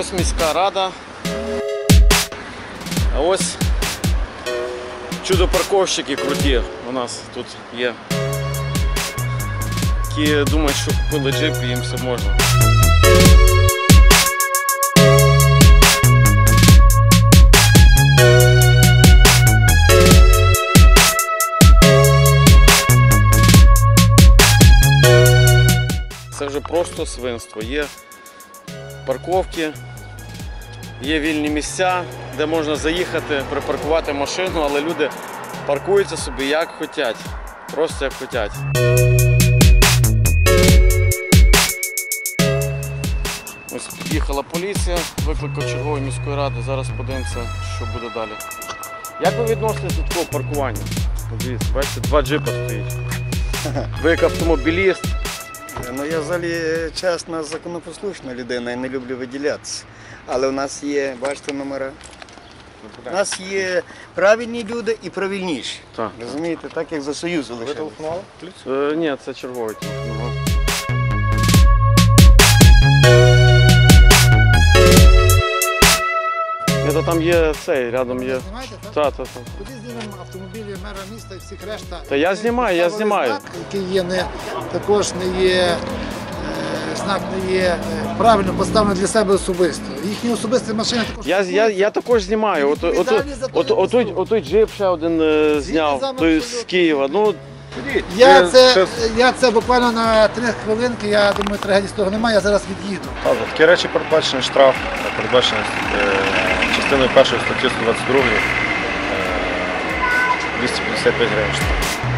ось міська рада. А ось чудо-парковщики круті у нас тут є. Які думають, що купили джип і їм все можна. Це вже просто свинство. Є парковки, є вільні місця, де можна заїхати, припаркувати машину, але люди паркуються собі як хочуть. Просто як хочуть. Ось під'їхала поліція, викликав чергової міської ради. Зараз подивимося, що буде далі. Як ви відноситесь до такого паркування? Дивіться, бачите, два джипа стоїть. Ви як автомобіліст, Ну я взагалі чесна, законопослушна людина і не люблю виділятися. Але у нас є, бачите, номера. У нас є правильні люди і правильніші. Так. Розумієте, так як за Союзу лише. Е, ні, це черговий телефон. То там є цей, рядом є. Знімаєте, так? Та, та, та. Куди знімемо автомобілі мера міста і всіх решта? Та я знімаю, я Поставили знімаю. Знак, який є не, також не є, е, знак не є е, правильно поставлений для себе особисто. Їхні особисті машини також. Я, я, я також знімаю. От, от, от, Відповідальність за те, от, що отой, несу. отой джип ще один е, зняв, з той з. Києва. Ну, Я Це я це буквально на три хвилинки, я думаю, трагедії з того немає, я зараз від'їду. Так, такі речі передбачений штраф, передбачений е, частиною першої статті 122 е, 255 гривень штраф.